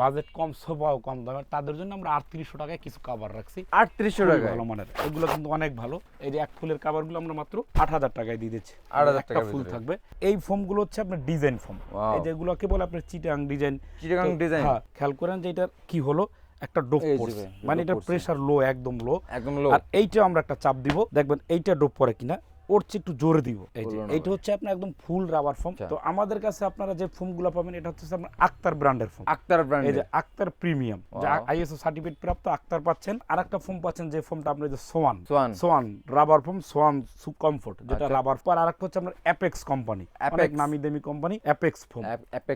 Budget কম সোফাও কম দামে তাদের জন্য আমরা আটত্রিশশো টাকায় কিছু কাভার রাখছি। আটত্রিশশো টাকা ভালো মানের। এগুলো কিন্তু অনেক ভালো। এই যে এক ফুলের কাভারগুলো আমরা মাত্র আট হাজার টাকায় দিয়ে দিচ্ছি। 8,000 একটা টাকার ফুল থাকবে। এই ফোমগুলো হচ্ছে আপনার ডিজাইন ফোম. এই যেগুলোকে বলে আপনার চিটাং ডিজাইন। চিটাগাং ডিজাইন? হ্যাঁ খেয়াল করেন যে এটার কি হলো? একটা ডোপ পড়ছে। মানে এটা। প্রেসার লো একদম লো একদম লো আর এইটা আমরা একটা চাপ দিব। দেখবেন এইটা ডোপ পরে কিনা। ওর চেয়ে একটু জোরে দিব। এই যে এইটা হচ্ছে আপনার একদম ফুল রাবার ফোম। তো আমাদের কাছে আপনারা যে ফোমগুলো পাবেন এটা হচ্ছে আপনার আক্তার ব্র্যান্ডের ফোম আক্তার ব্র্যান্ড এই যে আক্তার প্রিমিয়াম যে আইএসও সার্টিফিকেট প্রাপ্ত আক্তার পাচ্ছেন। আর একটা ফোম পাচ্ছেন যে ফোমটা আপনার যে Swan Swan Swan rubber foam Swan সু কমফোর্ট যেটা। রাবার পর আর একটা হচ্ছে আপনার অ্যাপেক্স কোম্পানি অনেক। নামি দামি কোম্পানি অ্যাপেক্স ফোম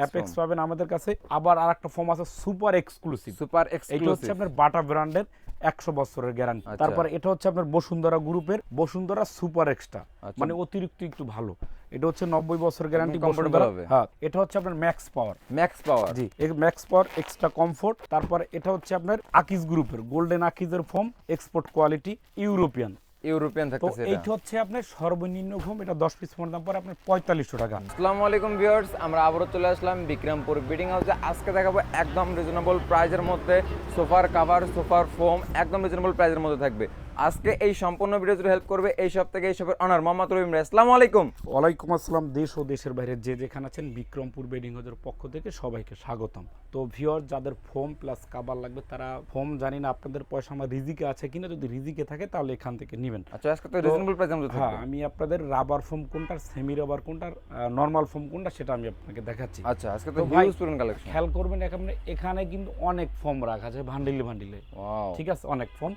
অ্যাপেক্স পাবেন আমাদের কাছে। আবার আর একটা ফোম আছে সুপার এক্সক্লুসিভ সুপার এটা হচ্ছে আপনার বাটা ব্র্যান্ডের একশো বছরের গ্যারান্টি আচ্ছা। তারপর এটা হচ্ছে আপনার বসুন্ধরা গ্রুপের বসুন্ধরা সুপার এক্সট্রা আচ্ছা। মানে অতিরিক্ত একটু ভালো। এটা হচ্ছে নব্বই বছর গ্যারান্টি comfortable হবে। হ্যাঁ এটা হচ্ছে আপনার ম্যাক্স পাওয়ার ম্যাক্স পাওয়ার জি ম্যাক্স পাওয়ার এক্সট্রা কমফোর্ট তারপরে এটা হচ্ছে আপনার আকিজ গ্রুপের golden আকিজের foam export quality European European থাকতেছে এটা। এইটা হচ্ছে আপনার সর্বনিম্ন ফোম এটা দশ পিস ফোন দাম পরে আপনার পঁয়তাল্লিশশো টাকা। আসসালামু আলাইকুম ভিউয়ার্স আমরা আবারও চলে আসলাম বিক্রমপুর বিডিং হাউসে আজকে দেখাবো একদম রিজনেবল প্রাইজের মধ্যে সোফার কাভার সোফার ফোম একদম রিজনেবল প্রাইজের মধ্যে থাকবে। আজকে এই সম্পূর্ণ ভিডিও জুড়ে হেল্প করবে এই সব থেকে এই সবের অনার মোহাম্মদ রহিম আসসালামু আলাইকুম। ওয়ালাইকুম আসসালাম দেশ ও দেশের বাইরে যে যেখানে আছেন বিক্রমপুর বেডিং হাউসের পক্ষ থেকে সবাইকে স্বাগতম। তো ভিওর যাদের ফোম প্লাস কাবার লাগবে তারা ফোম জানি না আপনাদের পয়সা আমার রিজিকে আছে কিনা যদি রিজিকে থাকে তাহলে এখান থেকে নেবেন। আচ্ছা আজকে তো রিজনেবল প্রাইজের মধ্যে হ্যাঁ আমি আপনাদের রাবার ফোম কোনটার সেমি রাবার কোনটার নর্মাল ফোম কোনটা সেটা আমি আপনাকে দেখাচ্ছি। আচ্ছা আজকে তো ভাই- পুরন কালেকশন খেয়াল করবেন এখানে এখানে কিন্তু অনেক ফোম রাখা আছে ভান্ডিলে ভান্ডিলে ওয়াও ঠিক আছে অনেক ফোম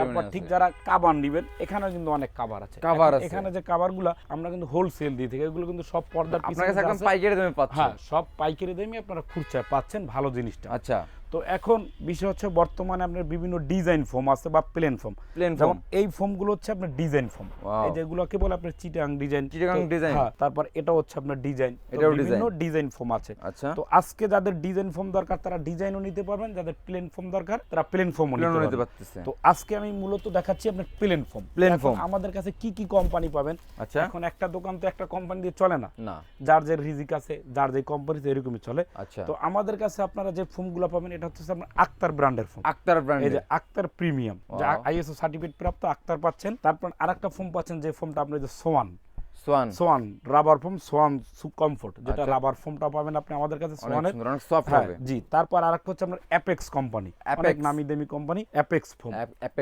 তারপর ঠিক যারা কাবার নিবেন এখানে কিন্তু অনেক কাবার আছে। কাবার আছে। এখানে যে কাবারগুলো আমরা কিন্তু হোলসেল দিয়ে থাকি এগুলো কিন্তু সব পর্দার আপনার কাছে একদম পাইকারি দামে পাচ্ছেন? হ্যাঁ সব পাইকারি দামে আপনারা খুচরা পাচ্ছেন ভালো জিনিসটা। আচ্ছা। তো এখন বিষয় হচ্ছে বর্তমানে আপনার বিভিন্ন ডিজাইন ফোম আছে বা প্লেন ফোম। Plane foam. এই ফোমগুলো হচ্ছে আপনার ডিজাইন ফোম. এই যেগুলোকে বলে আপনার চিটাং ডিজাইন। চিটাগাং design? হ্যাঁ তারপর এটা হচ্ছে আপনার ডিজাইন। এটাও বিভিন্ন ডিজাইন। ফোম আছে। আচ্ছা। তো আজকে যাদের ডিজাইন ফোম দরকার তারা ডিজাইনও নিতে পারবেন যাদের প্লেন ফোম দরকার তারা প্লেন ফোমও নিতে পারতেছে। তো আজকে আমি মূলত দেখাচ্ছি আপনার প্লেন ফোম। Plain foam। আমাদের কাছে কি কি কোম্পানি পাবেন? আচ্ছা। এখন একটা দোকান তো একটা কোম্পানি দিয়ে চলে না। না। যার যে রিজিক আছে যার যে কোম্পানিতে এরকমই চলে। আচ্ছা। তো আমাদের কাছে আপনারা যে ফোমগুলো পাবেন এটা হচ্ছে আপনার আক্তার ব্র্যান্ডের ফোম আক্তার এই যে আক্তার প্রিমিয়াম যে. আইএসও সার্টিফিকেট প্রাপ্ত আক্তার পাচ্ছেন। তারপর আরেকটা ফোম পাচ্ছেন যে ফোমটা আপনার যে Swan. Swan. Swan rubber foam Swan comfort যেটা আচ্ছা। রাবার ফোমটা পাবেন আপনি আমাদের কাছে সোয়ানের। অনেক সফট হ্যাঁ হবে। জি তারপর আরেকটা হচ্ছে আপনার অ্যাপেক্স কোম্পানি অনেক নামি দামি কোম্পানি অ্যাপেক্স ফোম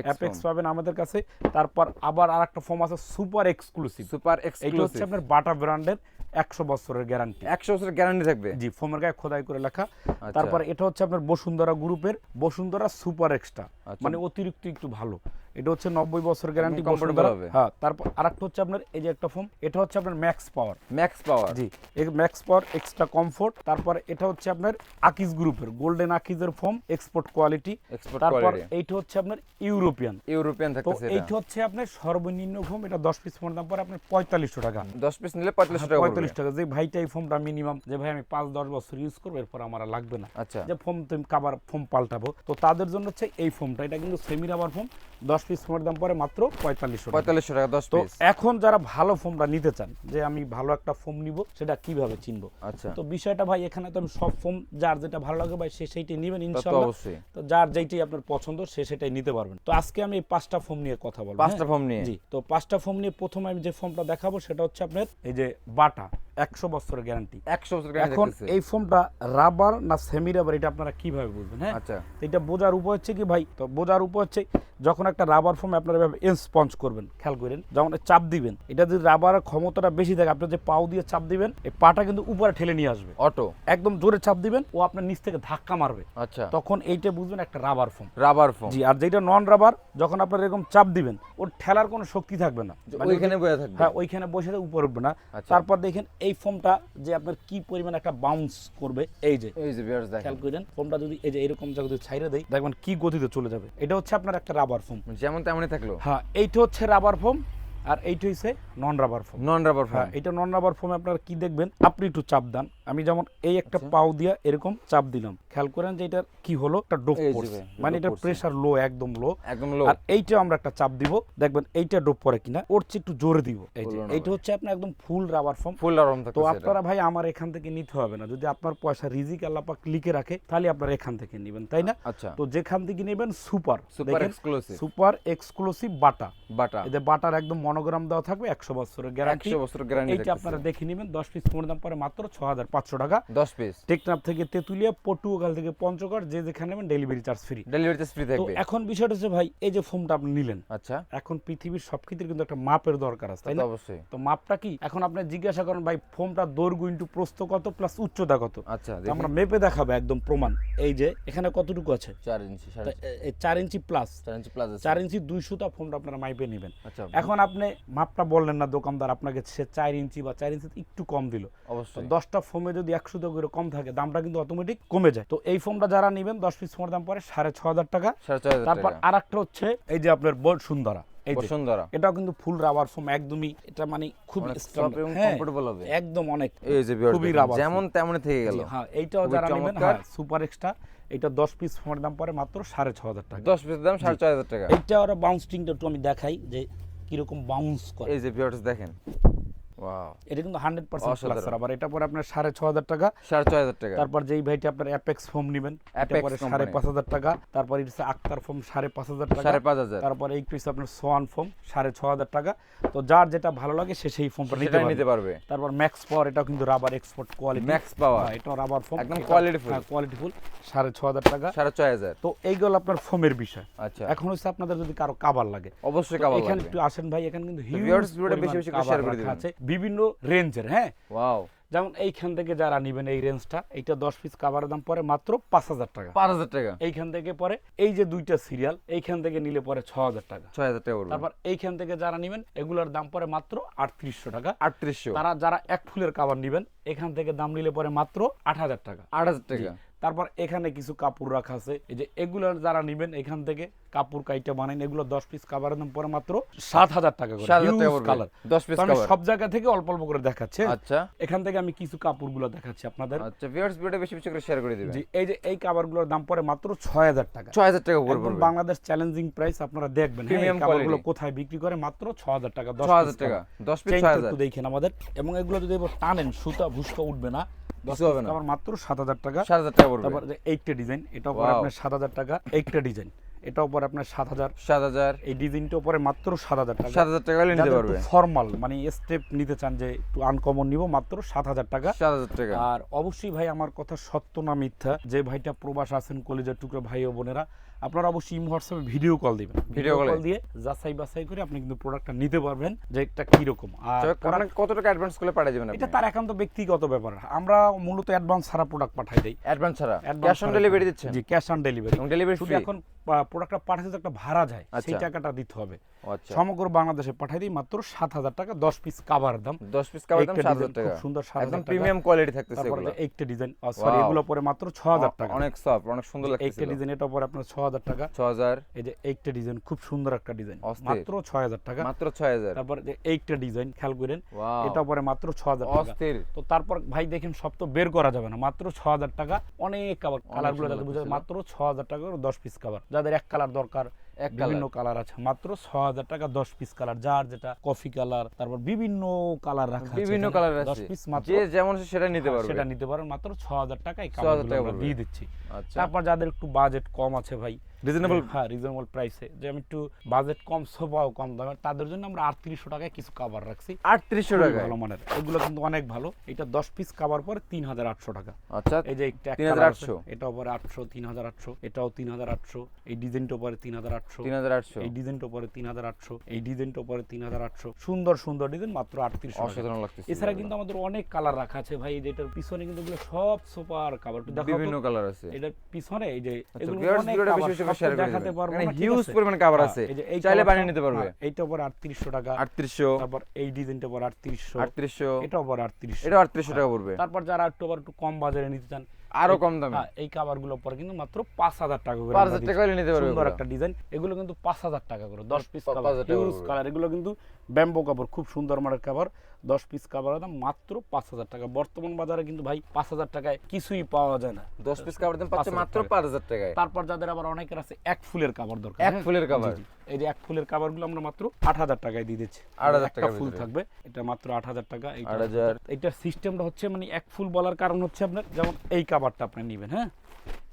অ্যাপেক্স পাবেন আমাদের কাছে। তারপর আবার আরেকটা ফোম আছে সুপার এক্সক্লুসিভ সুপার এইটা হচ্ছে আপনার বাটা ব্র্যান্ডের একশো বছরের গ্যারান্টি 100 বছরের গ্যারান্টি থাকবে? জি ফোমের গায়ে খোদাই করে লেখা। আচ্ছা। তারপর এটা হচ্ছে আপনার বসুন্ধরা গ্রুপের বসুন্ধরা সুপার এক্সট্রা আচ্ছা। মানে অতিরিক্ত একটু ভালো। এটা হচ্ছে নব্বই বছর গ্যারান্টি বসুন্ধরা হবে। হ্যাঁ তারপর আরেকটা হচ্ছে আপনার এই যে একটা ফোম এটা হচ্ছে আপনার ম্যাক্স পাওয়ার ম্যাক্স পাওয়ার জি ম্যাক্স পাওয়ার এক্সট্রা কমফোর্ট তারপর এটা হচ্ছে আপনার আকিজ গ্রুপের গোল্ডেন আকিজের ফোম এক্সপোর্ট কোয়ালিটি তারপর এইটা হচ্ছে আপনার ইউরোপিয়ান ইউরোপিয়ান থাকতেছে এটা। এইটা হচ্ছে আপনার সর্বনিম্ন ফোম এটা দশ পিস ফোন দাম পরে আপনার পঁয়তাল্লিশশো টাকা। 10 পিস নিলে 45 টাকা পঁয়তাল্লিশ পড়বে। টাকা। যে ভাইটা এই ফোমটা মিনিমাম যে ভাই আমি পাঁচ দশ বছর ইউজ করব এরপর আমার লাগবে না। আচ্ছা। যে ফোম তুমি কাবার ফোম পাল্টাবো। তো তাদের জন্য হচ্ছে এই ফোমটা এটা কিন্তু সেমি রাবার ফোম দশ পিস ফোমের দাম পরে মাত্র পঁয়তাল্লিশশো 45 টাকা 10 তো এখন যারা ভালো ফোমটা নিতে চান যে আমি ভালো একটা ফোম নিব সেটা কীভাবে চিনবো? আচ্ছা। তো বিষয়টা ভাই এখানে তো আমি সব ফোম যার যেটা ভালো লাগে ভাই সে সেইটাই নেবেন ইনশাআল্লাহ অবশ্যই। তো যার যেইটাই আপনার পছন্দ সে সেটাই নিতে পারবেন। তো আজকে আমি এই পাঁচটা ফোম নিয়ে কথা বলব পাঁচটা হ্যাঁ? ফর্ম নিয়ে? জি তো পাঁচটা ফোম নিয়ে প্রথমে আমি যে ফোমটা দেখাবো সেটা হচ্ছে আপনার এই যে বাটা। একশো বছরের গ্যারান্টি 100 বছর এখন এই ফোমটা রাবার না সেমি রাবার এটা আপনারা কীভাবে বুঝবেন হ্যাঁ? আচ্ছা। এটা বোঝার উপায় হচ্ছে কি ভাই? তো বোঝার উপায় হচ্ছে যখন একটা রাবার ফোম আপনারা এভাবে স্পঞ্জ করবেন খেয়াল করেন যখন চাপ দিবেন এটা যদি রাবারের ক্ষমতাটা বেশি থাকে আপনি যে পাও দিয়ে চাপ দিবেন এই পাটা কিন্তু উপরে ঠেলে নিয়ে আসবে। অটো? একদম জোরে চাপ দিবেন ও আপনার নিচ থেকে ধাক্কা মারবে। আচ্ছা। তখন এইটা বুঝবেন একটা রাবার ফোম রাবার ফোম জি আর যেটা নন রাবার যখন আপনার এরকম চাপ দিবেন ওর ঠেলার কোনো শক্তি থাকবে না। ওইখানে বসে থাকবে। হ্যাঁ ওইখানে বসে উপরে উঠবে না। আচ্ছা। তারপর দেখেন এই ফোমটা যে আপনার কি পরিমাণ একটা বাউন্স করবে এই যে। এই যে ভিউয়ার্স দেখেন। খেয়াল করেন ফোমটা যদি এই যে এরকম জায়গা যদি ছাইরে দেই দেখবেন কি গতিতে চলে যাবে। এটা হচ্ছে আপনার একটা রাবার ফোম যেমন তেমনই থাকল। হ্যাঁ এইটা হচ্ছে রাবার ফোম আর এইটা হচ্ছে non rubber foam non rubber হ্যাঁ এটা নন রাবার ফোমে আপনারা কি দেখবেন? আপনি একটু চাপ দেন। আমি যেমন এই একটা পাও দিয়া এরকম চাপ দিলাম। খেয়াল করেন যে এটার কি হলো? একটা ডোপ পড়ছে। মানে পড়ছে। প্রেসার লো একদম লো একদম লো আর এইটা আমরা একটা চাপ দিব। দেখবেন এইটা ডোপ পরে কিনা ওর চেয়ে একটু জোরে দিব। এই যে এইটা হচ্ছে আপনার একদম ফুল রাবার ফোম ফুল আরাম তো আপনারা ভাই আমার এখান থেকে নিতে হবে না। যদি আপনার পয়সা রিজিক আল্লাপাক লিখে রাখে তাহলে আপনারা এখান থেকে নেবেন তাই না? আচ্ছা। তো যেখান থেকে নেবেন super. Super exclusive super exclusive Bata. Bata. এদের বাটার একদম মনোগ্রাম দেওয়া থাকবে একশো বছরের গ্যারান্টি 100 বছর গ্যারান্টি এইটা আপনারা দেখে নেবেন দশ পিস পনেরো দাম পরে মাত্র ছ হাজার পাঁচশো টাকা। 10 পিস টেকনাফ থেকে তেতুলিয়া পটুয়াখাল থেকে পঞ্চগড় যে যেখানে নেবেন delivery charge free delivery charge free থাকবে। এখন বিষয়টা হচ্ছে ভাই এই যে ফোনটা আপনি নিলেন আচ্ছা। এখন পৃথিবীর সব ক্ষেত্রে কিন্তু একটা মাপের দরকার আছে তাই না? অবশ্যই। তো মাপটা কি? এখন আপনি জিজ্ঞাসা করেন ভাই ফোনটা দৈর্ঘ্য ইন্টু প্রস্থ কত প্লাস উচ্চতা কত? আচ্ছা আমরা মেপে দেখাবো একদম প্রমাণ। এই যে এখানে কতটুকু আছে? 4 ইঞ্চি চার ইঞ্চি প্লাস 4 ইঞ্চি প্লাস আছে। চার ইঞ্চি দুই সুতা ফোনটা আপনারা মাইপে নেবেন। আচ্ছা। এখন আপনি মাপটা বললেন না দোকানদার আপনাকে সে চার ইঞ্চি বা চার ইঞ্চি একটু কম দিল। অবশ্যই। দশটা ফোমে যদি একশো করে কম থাকে দামটা কিন্তু অটোমেটিক কমে যায়। তো এই ফোনটা যারা নেবেন দশ পিস ফোনের দাম পরে সাড়ে ছ হাজার টাকা। তারপর আর একটা হচ্ছে এই যে আপনার বোর্ড সুন্দরা বসুন্ধরা। এটাও কিন্তু ফুল রাবার ফোম একদমই এটা মানে খুব অনেক এবং হ্যাঁ, হবে। একদম অনেক এই যে খুবই rubber যেমন তেমনই থেকে গেল। হ্যাঁ এইটাও যারা নেবেন হ্যাঁ সুপার এক্সট্রা এটা দশ পিস ফোনের দাম পরে মাত্র সাড়ে ছ হাজার টাকা। 10 পিসের দাম 4500 টাকা। এইটা ওরা একটু আমি দেখাই যে কীরকম বাউন্স করে। এই যে ভিউয়ার্স দেখেন। এটা কিন্তু হান্ড্রেড পার্সেন্ট প্লাস। আবার এটা পরে আপনার সাড়ে ছ হাজার টাকা। 4500 টাকা। তারপর যেই ভাইটি আপনার অ্যাপেক্স ফোম নেবেন এটা Apex পরে company। সাড়ে পাঁচ হাজার টাকা। তারপর এটা আক্তার ফোম সাড়ে পাঁচ হাজার টাকা। 5500 তারপর এইটা হচ্ছে আপনার সোয়ান ফোম সাড়ে ছ হাজার টাকা। তো যার যেটা ভালো লাগে সে সেই ফোমটা নিতে নিতে পারবে। তারপর ম্যাক্স পাওয়ার এটাও কিন্তু rubber export quality Max power এটা রাবার ফোম একদম qualityful। কোয়ালিটি ফুল সাড়ে ছ হাজার টাকা। 4500 তো এইগুলো আপনার ফোমের বিষয়। আচ্ছা। এখন হচ্ছে আপনাদের যদি কারও কাবার লাগে। অবশ্যই তো কাভার এখানে একটু আসেন ভাই এখানে কিন্তু হিউজ বেশি বেশি share করে দিবেন। বিভিন্ন রেঞ্জের হ্যাঁ? ওয়াও। যেমন এইখান থেকে যারা নেবেন এই রেঞ্জটা এইটা দশ পিস কাভারের দাম পরে মাত্র পাঁচ হাজার টাকা। 5000 টাকা। এইখান থেকে পরে এই যে দুইটা সিরিয়াল এইখান থেকে নিলে পরে ছ হাজার টাকা। 6000 টাকা তারপর এইখান থেকে যারা নেবেন এগুলোর দাম পরে মাত্র আটত্রিশশো টাকা। 3800 তারা যারা এক ফুলের কাবার নেবেন এখান থেকে দাম নিলে পরে মাত্র আট হাজার টাকা। 8000 টাকা। তারপর এখানে কিছু কাপড় রাখা আছে। এই যে এগুলোর যারা নেবেন এখান থেকে কাপড় কাইটা বানাইন এগুলো দশ পিস কাবারের দাম পরে মাত্র সাত হাজার টাকা করে। 7000 টাকা Huge পড়বে। colour। 10 পিস আমি সব জায়গা থেকে অল্প অল্প করে দেখাচ্ছি। আচ্ছা। এখান থেকে আমি কিছু কাপড়গুলো দেখাচ্ছি আপনাদের। আচ্ছা ভিউয়ার্স ভিডিওটা বেশি বেশি করে শেয়ার করে দিবেন। এই যে এই কাবারগুলোর দাম পরে মাত্র ছয় হাজার টাকা। 6000 টাকা পড়বে। বাংলাদেশ চ্যালেঞ্জিং প্রাইস আপনারা দেখবেন হ্যাঁ, এই কাবারগুলো কোথায় বিক্রি করে? মাত্র ছ হাজার টাকা দশ হাজার টাকা। 10 পিস চেইনটা 6000 একটু দেখেন আমাদের। এবং এগুলো যদি এবার টানেন সুতা ভুসকা উঠবে না। দশ কিছু হবে না। আমার মাত্র সাত হাজার টাকা। 7000 টাকা পড়বে। তারপর এইটটা ডিজাইন এটাও পরে আপনার সাত হাজার টাকা। এইটটা ডিজাইন এটাও পরে আপনার সাত হাজার। 7000 এই ডিজাইনটাও পরে মাত্র সাত হাজার টাকা। 7000 টাকা নিতে পারবে ফর্মাল মানে স্টেপ নিতে চান যে একটু আনকমন নিব মাত্র সাত হাজার টাকা। 7000 টাকা। আর অবশ্যই ভাই আমার কথা সত্য না মিথ্যা। যে ভাইটা প্রবাস আছেন কলেজের টুকরো ভাই ও বোনেরা আপনারা অবশ্যই ইম হোয়াটসঅ্যাপে ভিডিও কল দিবেন। Video call. দিয়ে যাচাই বাছাই করে আপনি কিন্তু প্রোডাক্টটা নিতে পারবেন যে এটা কীরকম। আর তবে কত টাকা অ্যাডভান্স করে পাঠিয়ে দিবেন এটা তার একান্ত ব্যক্তিগত ব্যাপার। আমরা মূলত অ্যাডভান্স ছাড়া প্রোডাক্ট পাঠাই দেই। অ্যাডভান্স ছাড়া? ক্যাশ অন ডেলিভারি দিচ্ছেন? জি ক্যাশ অন ডেলিভারি এখন প্রোডাক্টটা পাঠাতে তো একটা ভাড়া যায়। সেই আচ্ছা। টাকাটা দিতে হবে। সমগ্র বাংলাদেশে পাঠাই দিই মাত্র সাত হাজার টাকা দশ পিস কাবার দাম। 10 পিস কাভার দাম একটা 7000 design টাকা খুব সুন্দর 7000 একদম প্রিমিয়াম কোয়ালিটি থাকতেছে তারপরে এগুলো। একটা ডিজাইন সরি এগুলো পরে মাত্র ছ হাজার টাকা। অনেক সফট অনেক সুন্দর লাগতেছে একটা ডিজাইন এটা পরে আপনার ছ হাজার টাকা। 6000 এই যে একটা ডিজাইন খুব সুন্দর একটা ডিজাইন মাত্র ছয় হাজার টাকা। মাত্র 6000 তারপর যে এইটা ডিজাইন খেয়াল করেন এটা পরে মাত্র ছ হাজার টাকা। অস্থির। তো তারপর ভাই দেখেন সব তো বের করা যাবে না। মাত্র ছ হাজার টাকা। অনেক কালার কালারগুলো যাতে বোঝা মাত্র ছ হাজার টাকা দশ পিস কালার যাদের এক কালার দরকার বিভিন্ন কালার আছে। মাত্র ছ হাজার টাকা দশ পিস কালার যার যেটা কফি কালার তারপর বিভিন্ন কালার রাখা বিভিন্ন কালার দশ পিস মাত্র যে যেমন সেটা নিতে হ্যাঁ, পারবে। সেটা নিতে পারেন মাত্র ছ হাজার টাকা এই 6,000 টাকা দিয়ে দিচ্ছি। আচ্ছা। তারপর যাদের একটু বাজেট কম আছে ভাই রিজনেবল হ্যাঁ রিজনেবল প্রাইসে যে আমি একটু বাজেট কম সোফাও কম দামে তাদের জন্য আমরা আটত্রিশশো টাকায় কিছু কাভার রাখছি। 3800 খুবই টাকা ভালো মানের। এগুলো কিন্তু অনেক ভালো। এটা দশ পিস কাভার পরে তিন হাজার আটশো টাকা। আচ্ছা এই যে একটা 3800 এটাও পরে আটশো তিন হাজার আটশো এটাও তিন হাজার আটশো এই ডিজাইনটা পরে তিন হাজার আটশো। 3800 এই ডিজাইনটা পরে তিন হাজার আটশো এই ডিজাইনটা পরে তিন হাজার আটশো। সুন্দর সুন্দর ডিজাইন মাত্র আটত্রিশশো অসাধারণ লাগতেছে এছাড়া কিন্তু আমাদের অনেক কালার রাখা আছে ভাই যেটার পিছনে কিন্তু সব সুপার কাভার দেখো বিভিন্ন কালার আছে। এটার পিছনে এই যে আচ্ছা এগুলো অনেক ভিডিওটা cover, বেশি বেশি সব তো শেয়ার করে দেখাতে দেখাতে পারব পারব হিউজ পরিমাণ কভার আছে। এই যে এই চাইলে বানিয়ে নিতে পারবে। এইটা পরে আটত্রিশশো টাকা। 3800 তারপর এই ডিজাইনটা পরে আটত্রিশশো। 3800 এটাও পরে আটত্রিশশো। এটাও 3800 টাকা পড়বে। তারপর যারা একটু আবার একটু কম বাজারে নিতে চান আরও কম দামে। হ্যাঁ, এই কাভারগুলো পরে কিন্তু মাত্র পাঁচ হাজার টাকা করে পাঁচ আমরা হাজার দিচ্ছি। টাকা হলে নিতে পারবে সুন্দর একটা ডিজাইন এগুলো কিন্তু পাঁচ হাজার টাকা করে দশ পিস কাভার করে। কালার এগুলো কিন্তু ব্যাম্বো কাপড় খুব সুন্দর মানের কাভার দশ পিস কাভার দাম মাত্র পাঁচ হাজার টাকা। বর্তমান বাজারে কিন্তু ভাই পাঁচ হাজার টাকায় কিছুই পাওয়া যায় না। দশ পিস কাপড় দাম পাচ্ছে মাত্র পাঁচ হাজার টাকায়। তারপর যাদের আবার অনেকের আছে এক ফুলের কাভার দরকার। এক হ্যাঁ? ফুলের? জি। এই যে এক ফুলের আমরা মাত্র আট হাজার টাকায় দিয়ে দিচ্ছি। 8,000 একটা টাকার ফুল থাকবে। এটা মাত্র আট হাজার টাকা। এইটা- 8,000 এটার সিস্টেমটা হচ্ছে মানে এক ফুল বলার কারণ হচ্ছে আপনার যেমন এই কাভারটা আপনি নেবেন হ্যাঁ?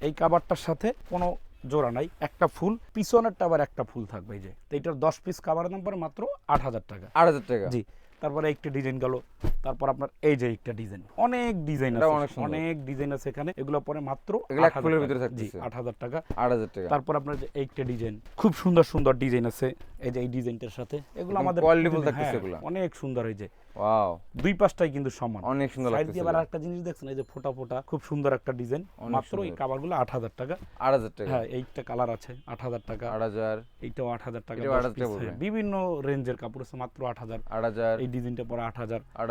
এই কাভারটার সাথে কোনো জোড়া নাই একটা ফুল। পিছনেরটা আবার একটা ফুল থাকবে এই যে। তো এটার দশ পিস কাভারের দাম পরে মাত্র আট হাজার টাকা। আট হাজার টাকা। জি। তারপরে একটি ডিজাইন গেল। তারপর আপনার এই যে একটা ডিজাইন অনেক ডিজাইন আছে অনেক ডিজাইন আছে এখানে এগুলো পরে মাত্র এগুলো 8,000 ফুলের ভিতরে। আট হাজার টাকা। আট হাজার টাকা। তারপর আপনার যে এইটা ডিজাইন খুব সুন্দর সুন্দর ডিজাইন আছে এই যে এই ডিজাইনটার সাথে এগুলো আমাদের প্রতিদিন- থাকতেছে হ্যাঁ, অনেক সুন্দর হয়েছে ওয়াও দুই পাশটাই কিন্তু সমান। অনেক সুন্দর সাইড দিয়ে আবার একটা জিনিস দেখছেন এই যে ফোটা ফোটা খুব সুন্দর একটা ডিজাইন। মাত্র এই। কাভারগুলো আট হাজার টাকা। আট হাজার টাকা। হ্যাঁ এইটা কালার আছে আট হাজার টাকা। আট হাজার। এইটাও টাকা 8,000 টাকা। হ্যাঁ, বিভিন্ন রেঞ্জের কাপড় আছে মাত্র আট হাজার। আট হাজার। এই ডিজাইনটা পরে আট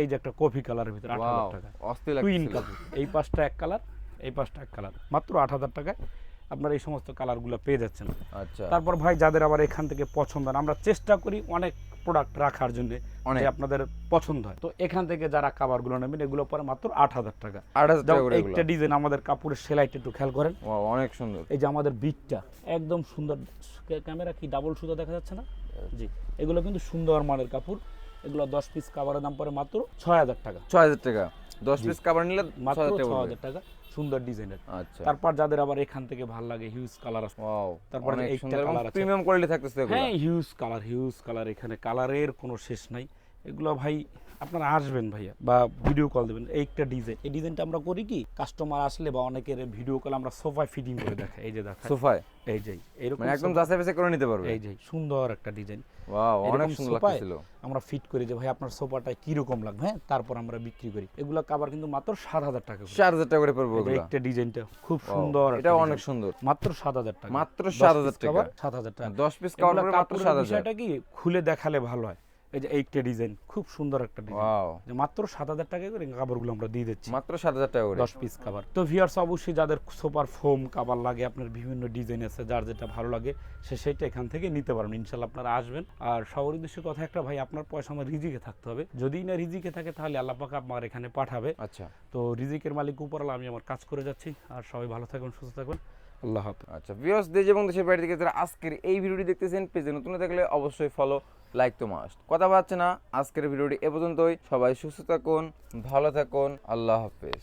এই যে একটা কফি কালারের ভিতরে টাকা। অস্থির টুইন কাপড় এই পাশটা এক কালার এই পাশটা এক কালার। মাত্র আট হাজার টাকায় আপনারা এই সমস্ত কালারগুলো পেয়ে যাচ্ছেন। আচ্ছা। তারপর ভাই যাদের আবার এখান থেকে পছন্দ হয় আমরা চেষ্টা করি অনেক প্রোডাক্ট রাখার জন্য অনেক। আপনাদের পছন্দ হয়। তো এখান থেকে যারা কাভারগুলো নেবেন এগুলো পরে মাত্র আট হাজার টাকা। আট হাজার টাকা একটা ডিজাইন আমাদের কাপড়ের সেলাইটা একটু খেয়াল করেন। অনেক সুন্দর। এই যে আমাদের বিটটা একদম সুন্দর। ক্যামেরা কি ডাবল সুতা দেখা যাচ্ছে না? জি এগুলো কিন্তু সুন্দর মানের কাপড়। এগুলো দশ পিস কাভারের দাম পরে মাত্র ছয় হাজার টাকা। ছয় হাজার টাকা। দশ পিস কাভার নিলে মাত্র ছ হাজার টাকা সুন্দর ডিজাইনের। আচ্ছা। তারপর যাদের আবার এখান থেকে ভালো লাগে হিউজ কালার আছে ওয়াও তারপর এইটা আছে। প্রিমিয়াম কোয়ালিটি থাকতেছে হ্যাঁ হিউজ কালার হিউজ কালার এখানে কালারের কোনো শেষ নাই। এগুলো ভাই আপনারা আসবেন ভাইয়া বা ভিডিও কল দেবেন। একটা ডিজাইন এই ডিজাইনটা আমরা করি কি কাস্টমার আসলে বা অনেকের ভিডিও কল আমরা সোফায় ফিটিং করে দেখাই। এই যে দেখা সোফায়? এই যে এরকম মানে একদম যাচাই বাছাই করে নিতে পারবে? এই যে সুন্দর একটা ডিজাইন ওয়াও অনেক সুন্দর সোফায় লাগতেছিল। আমরা ফিট করি যে ভাই আপনার সোফাটা কীরকম লাগবে? হ্যাঁ তারপর আমরা বিক্রি করি। এগুলো কাবার কিন্তু মাত্র সাত হাজার টাকা করে। চার হাজার টাকা করে পড়বে এই একটা ডিজাইনটা খুব সুন্দর এটা অনেক সুন্দর। মাত্র সাত হাজার টাকা। মাত্র দশ 7,000 টাকা। cover, সাত হাজার টাকা। দশ পিস কাপড় এগুলা পড়বে মাত্র কাপড়ের সাত হাজার কি খুলে দেখালে ভালো হয়। এই যে এইটা ডিজাইন খুব সুন্দর একটা ডিজাইন। যে মাত্র সাত হাজার টাকা করে কাপড়গুলো আমরা দিয়ে দিচ্ছি। মাত্র সাত হাজার টাকা করে? দশ পিস কাভার তো ভিউয়ার্স অবশ্যই যাদের সুপার ফোম কাভার লাগে আপনার বিভিন্ন ডিজাইন আছে যার যেটা ভালো লাগে সে সেইটা এখান থেকে নিতে পারবেন। ইনশাল্লাহ আপনারা আসবেন। আর সবার উদ্দেশ্যে কথা একটা ভাই আপনার পয়সা আমার রিজিকে থাকতে হবে। যদি না রিজিকে থাকে তাহলে আল্লাহ পাক আমার এখানে পাঠাবে। আচ্ছা। তো রিজিকের মালিক উপর আমি আমার কাজ করে যাচ্ছি। আর সবাই ভালো থাকবেন সুস্থ থাকবেন। আল্লাহ হাফেজ। আচ্ছা ভিউয়ার্স দেশ এবং দেশের বাইরে থেকে যারা আজকের এই ভিডিওটি দেখতেছেন, পেজে নতুন থাকলে অবশ্যই ফলো লাইক তো মাস্ট কথা পাচ্ছে না, আজকের ভিডিওটি এ পর্যন্তই। সবাই সুস্থ থাকুন, ভালো থাকুন, আল্লাহ হাফেজ।